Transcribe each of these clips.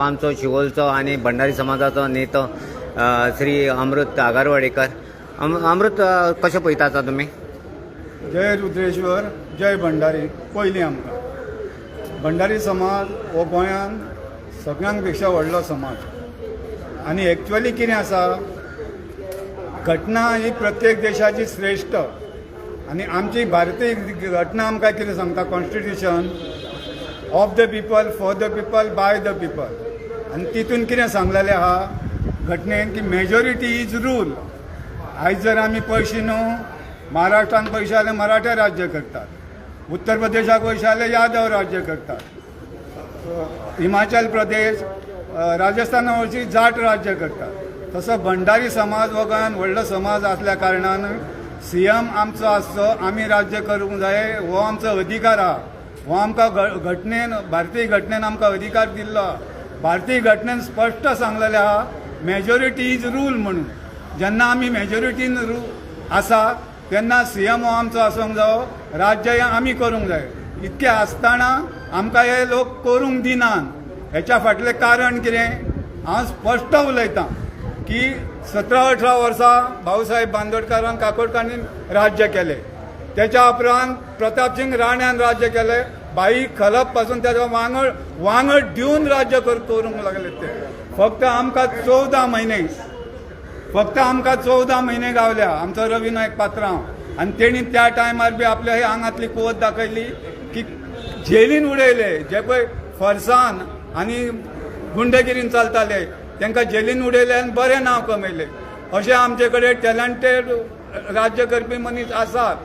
आमचो शिवोलचो आणि भंडारी समाजाचो नेतो श्री अमृत आगारवाडेकर. अम अमृत कशें पळयतात तुमी जय रुद्रेश्वर जय भंडारी पयलीं आमकां. भंडारी समाज हो गोंयान सगळ्यांकपेक्षा व्हडलो समाज. आनी एक्च्युअली कितें आसा? घटना ही प्रत्येक देशाची श्रेश्ठ आनी आमची भारतीय घटना आमकां कितें सांगता? Constitution of the people for the people by the people आनी तितून कितें सांगलेलें आहा घटनेन की मेजॉरिटी इज रूल आयज जर आमी पयशे न्हू महाराष्ट्रान पयशे आले मराठे राज्य करतात. उत्तर प्रदेशाक पयशे आले यादव राज्य करतात. हिमाचल प्रदेश राजस्थाना वरची जाट राज्य करतात. तसो भंडारी समाज वगान व्हडलो समाज आसल्या कारणान सी एम आमचो आसचो आमी राज्य करूंक जाय हो आमचो अधिकार आहा हो आमकां घटनेन भारतीय घटनेन आमकां अधिकार दिल्लो. आहा भारतीय घटनेन स्पश्ट सांगलेलें आहा मेजॉरिटी इज रूल म्हणून. जेन्ना आमी मेजॉरिटीन रू आसा तेन्ना सी एम हो आमचो आसूंक जायो राज्य हें आमी करूंक जाय. इतकें आसतना आमकां हे लोक करूंक दिनात हेच्या फाटलें कारण कितें? हांव स्पश्ट उलयतां की सतरा अठरा वर्सां भाऊसाहेब बांदोडकारान काकोडकांनी राज्य केलें. त्याच्या उपरांत प्रतापसिंग राण्यान राज्य केलें. बाई खलपपासून वांगड वांगड दिवन राज्य कर करूंक लागले ते. फक्त आमकां चवदा म्हयने फक्त आमकां चवदा म्हयने गावल्या. आमचो रवी नायक पात्रांव आनी तेणी त्या टायमार बी आपल्या हे आंगांतली कुवत दाखयली की जेलीन उडयले. जे पळय फरसान आनी गुंडगिरीन चलताले तांकां जेलीन उडयले आनी बरें नांव कमयलें. अशें आमचे कडेन टॅलंटेड राज्य करपी मनीस आसात.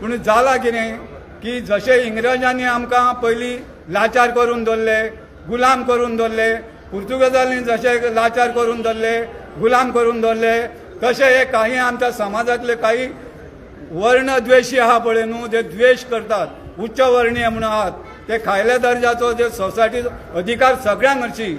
पूण जाला कितें की जशें इंग्रजांनी आमकां पयलीं लाचार करून दवरले गुलाम करून दवरले पुर्तुगेजांनी जशे लाचार करून दवरले गुलाम करून दवरले तशें हे काही आमच्या समाजातले काही वर्णद्वेशी आहा पळय न्हू जे द्वेश करतात उच्च वर्णीय म्हणून आहात ते खायल्या दर्जाचो जे सोसायटीचो अधिकार सगळ्यांक हरशी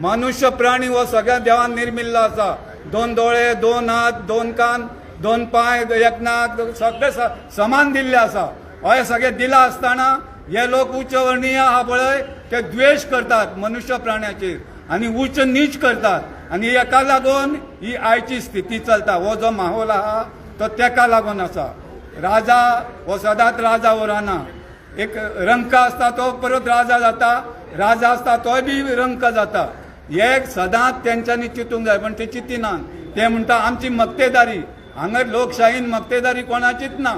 मनुष्य प्राणी हो सगळ्या देवान निर्मिल्लो आसा. दोन दोळे दोन हात दोन कान दोन पांय एक नाक सगळे समान दिल्ले आसा. हे सगळे दिला आसतना हे लोक उच्चवर्णीय हा पळय ते द्वेश करतात मनुष्य प्राण्याचे आनी उच्च नीच करतात. आनी हेका लागून ही आयची स्थिती चलता. हो जो माहोल आहा तो तेका लागून आसा राजा हो सदांच राजा उरना एक रंक आसता तो परत राजा जाता. राजा आसता तोय बी रंक जाता. हे सदांच तेंच्यांनी चिंतूंक जाय पण ते चिंतिनात ते म्हणटा आमची मक्तेदारी. हांगा लोकशाहीन मक्तेदारी कोणाचीच ना.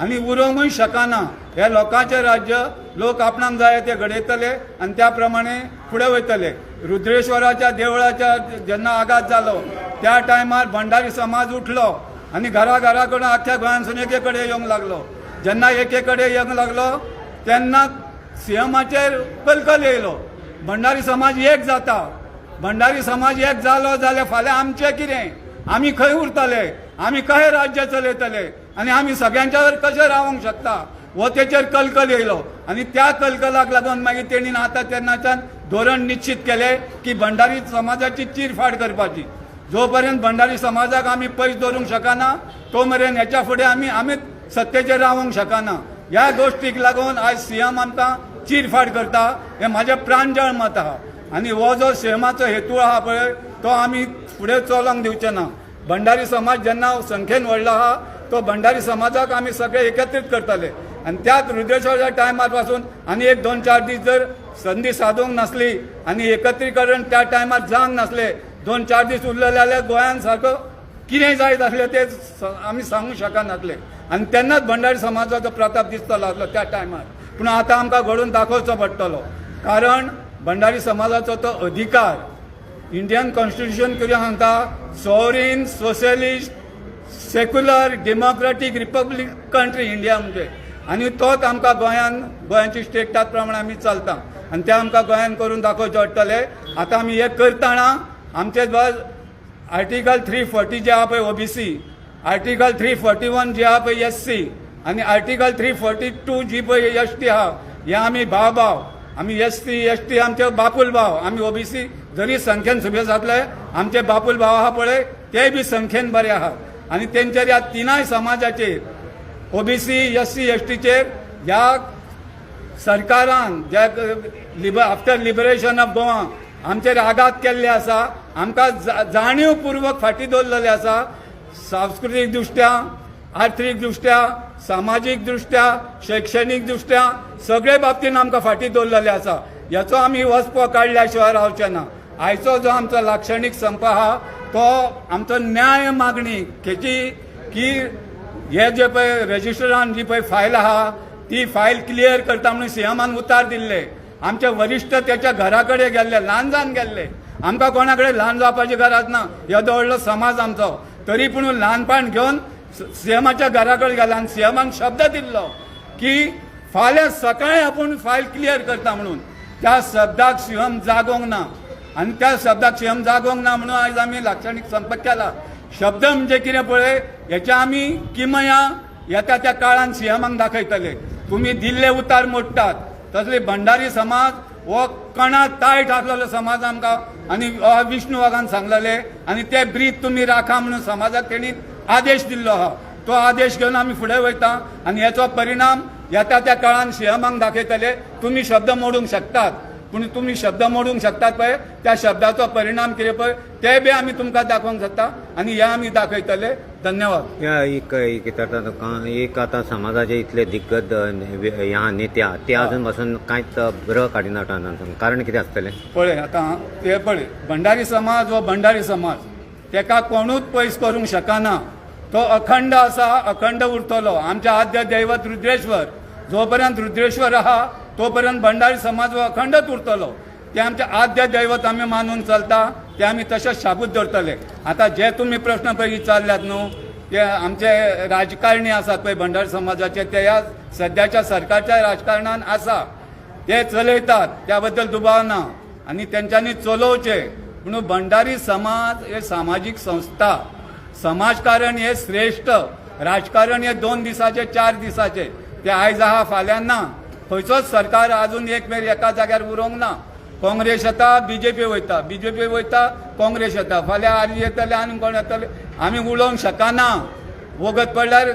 आनी उरोवंकूय शकना हे लोकांचे राज्य लोक आपणाक जाय ते घडयतले आनी त्या प्रमाणे फुडें वयतले. रुद्रेश्वराच्या देवळाच्या जेन्ना आघात जालो त्या टायमार भंडारी समाज उठलो आनी घरा घरा कडेन आख्ख्या गोंयांसून एके कडेन येवंक लागलो. जेन्ना एके कडेन येवंक लागलो तेन्ना सीएमाचेर कलकल येयलो भंडारी समाज एक जाता. भंडारी समाज एक जालो जाल्यार फाल्यां आमचें कितें आमी खंय उरतले? आमी खंय राज्य चलयतले? आनी आमी सगळ्यांच्या वर कशें रावंक शकता? हो तेचेर कलकल येयलो आनी त्या कलकलाक लागून मागीर तेणीन आतां तेन्नाच्यान धोरण निश्चित केलें की भंडारी समाजाची चिरफाड करपाची. जो पर्यंत भंडारी समाजाक आमी पयस दवरूंक शकना तो मेरेन हेच्या फुडें आमी आमीच सत्तेचेर रावंक शकना. ह्या गोश्टीक लागून आयज सीएम आमकां चिरफाड करता हें म्हाजें प्रांजळ मत आहा. आनी हो जो सीएमाचो हेतू आहा पळय तो आमी फुडें चलोंक दिवचे ना भंडारी समाज जेन्ना संख्येन व्हडलो आहा तो भंडारी समाजाक आमी सगळे एकत्रीत करतले. आनी त्याच रुद्रेश्वराच्या टायमारपासून आनी एक दोन चार दीस जर संदी सादूंक नासली आनी एकत्रीकरण त्या टायमार जावंक नासले दोन चार दीस उरलेले जाल्यार गोंयान सारको कितें जायत आसलें ते आमी सांगूंक शकनासले आनी तेन्नाच भंडारी समाजाचो प्रताप दिसतलो आसलो त्या टायमार पूण आतां आमकां घडोवन दाखोवचो पडटलो कारण भंडारी समाजाचो तो अधिकार. इंडियन कॉन्स्टिट्युशन कितें सांगता? Sovereign socialist secular democratic republic country India म्हणजे आनी तोच आमकां गोंयान गोंयाची स्टेट त्याच प्रमाणे आमी चलता. आनी ते आमकां गोंयान करून दाखोवचे पडटले आतां आमी हे करतना आमचे बस आर्टिकल थ्री फोर्टी जे आहा पळय OBC article three forty one जे आहा पळय एस सी आनी आर्टिकल थ्री फोर्टी टू जी पळय एस टी आहा हे आमी भाव भाव आमी एस सी एस टी आमचे बापूल भाव आमी ओबीसी जरी संख्येन सुबेज जातले आमचे बापूल भाव आहा पळय तेय बी संख्येन बरे आहात. आनी तेंचेर ह्या तिनाय समाजाचेर ओबीसी एस सी एस टीचेर ह्या सरकारान ज्या lib after liberation of Goa आमचेर आघात केल्ले आसा आमकां जा- जाणीवपूर्वक फाटीं दवरलेले आसा सांस्कृतीक दृश्ट्या आर्थीक दृश्ट्या सामाजीक दृश्ट्या शैक्षणीक दृश्ट्या सगळे बाबतीन आमकां फाटीं दवरलेले आसा याचो आमी वचपो काडल्या शिवाय रावचे ना. आयचो जो आमचो लाक्षणीक संप आहा तो आमचो न्याय मागणी केची की हे जे पळय रजिस्टरान जी पळय फायल आहा ती फायल क्लियर करता म्हणून सीएमान उतार दिल्ले. आमचे वरिश्ठ त्याच्या घरा कडेन गेल्ले ल्हान जावन गेल्ले. आमकां कोणा कडेन ल्हान जावपाची गरज ना. येदो व्हडलो समाज आमचो. तरी पूण ल्हानपण घेवन सीएमाच्या घरा कडेन गेला आनी सीएमान शब्द दिल्लो की फाल्यां सकाळी आपूण फायल क्लियर करता म्हणून. त्या शब्दाक सीएम जागोंक ना. आनी त्या शब्दाक सीएम जागोंक ना म्हणून आयज आमी लाक्षणीक संपर्क केला शब्द म्हणजे कितें पळय हेच्या आमी किमया येता त्या काळान सीएमांक दाखयतले तुमी दिल्ले उतार मोडटात तसले भंडारी समाज हो कणा तायट आसलेलो समाज आमकां आनी विष्णू वागान सांगलेले. आनी ते ब्रीद तुमी राखा म्हणून समाजाक तेणी आदेश दिल्लो आहा तो आदेश घेवन आमी फुडें वयता आनी हेचो परिणाम येता त्या काळान सीएमांक दाखयतले तुमी शब्द मोडूंक शकतात. पूण तुमी शब्द मोडूंक शकतात पळय त्या शब्दाचो परिणाम कितें पळय ते बी आमी तुमकां दाखोवंक शकता. आनी हे आमी दाखयतले. धन्यवाद. या एक एक येतात का- एक आता समाजाचे इतले दिग्गज ह्या नेत्या ते अजून पासून कांयच ग्रह हांगासून. कारण कितें आसतलें पळय आतां ते पळय भंडारी समाज हो भंडारी समाज तेका कोणूच पयस करूंक शकना. तो अखंड आसा अखंड उरतलो. आमचे आद्य दैवत रुद्रेश्वर जो पर्यंत रुद्रेश्वर आहा तो पर्यंत भंडारी समाज हो अखंडच उरतलो ते आमचे आद्य दैवत आमी मानून चलता ते आमी तशेंच शाबूत धरतले. आतां जे तुमी प्रश्न पळय विचारल्यात न्हू ते आमचे राजकारणी आसात पळय भंडारी समाजाचे ते ह्या सध्याच्या सरकारच्या राजकारणान आसा ते चलयतात त्या बद्दल दुबाव ना आणि त्यांच्यानी चलोवचे. पूण भंडारी समाज हे सामाजिक संस्था. समाजकारण हे श्रेष्ठ. राजकारण हे दोन दिसाचे चार दिसाचे ते आयज आहा फाल्यां ना खंयचोच सरकार अजून एक वेळ एका जाग्यार उरोवंक ना. काँग्रेस येता बीजेपी वयता. बीजेपी वयता काँग्रेस येता फाल्यां आरी येतले आनी कोण येतले आमी उलोवंक शकना वगत पडल्यार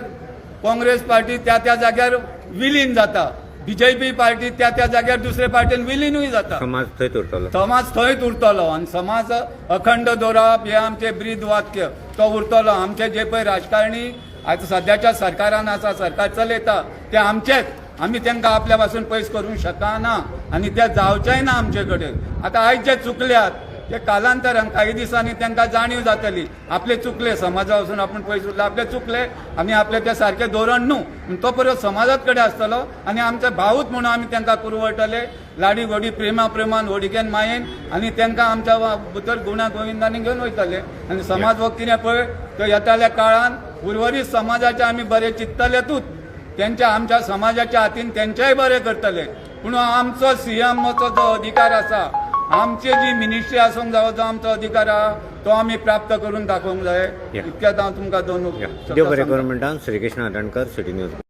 काँग्रेस पार्टी त्या त्या जाग्यार विलीन जाता. बीजेपी पार्टी त्या त्या जाग्यार दुसरे पार्टीन विलीनूय जाता. समाज थंयच उरतलो समाज थंयच उरतलो आनी समाज अखंड दवरप हे आमचे ब्रीद वाक्य. तो उरतलो आमचे जे पळय राजकारणी आतां सध्याच्या सरकारान आसा सरकार चलयता ते आमचेच. आमी तांकां आपल्या पासून पयस करूंक शकना आनी ते जावचेय ना आमचे कडेन आतां आयज जे चुकल्यात ते कालांतरान काही दिसांनी तांकां जाणीव जातली. आपले चुकले समाजा वचून आपण पयस उरले आपले चुकले. आमी आपले ते सारखे धोरण न्हू तो परत समाजात कडेन आसतलो आनी आमचे भावूच म्हणून आमी तांकां पुरवटले. लाडी गोडी प्रेमा प्रेमान व्हडिकेन मायेन. आनी तांकां आमच्या भितर गुणा गोविंदांनी घेवन वयतले आनी समाज कितें पळय तो येताल्या काळान उर्वरीत समाजाचे आमी बरे चिंततलेतूच त्यांच्या आमच्या समाजाच्या हातीन तेंच्याय बरें करतले पूण आमचो सीएमचो जो अधिकार आसा आमचे जी मिनिस्ट्री आसूंक जावो जो आमचो अधिकार आहा तो आमी प्राप्त करून दाखोवंक जाय. इतक्यात हांव तुमकां दोन देव बरें सांगतां. करूं म्हणटा श्री कृष्ण अडणकर सिटी न्यूज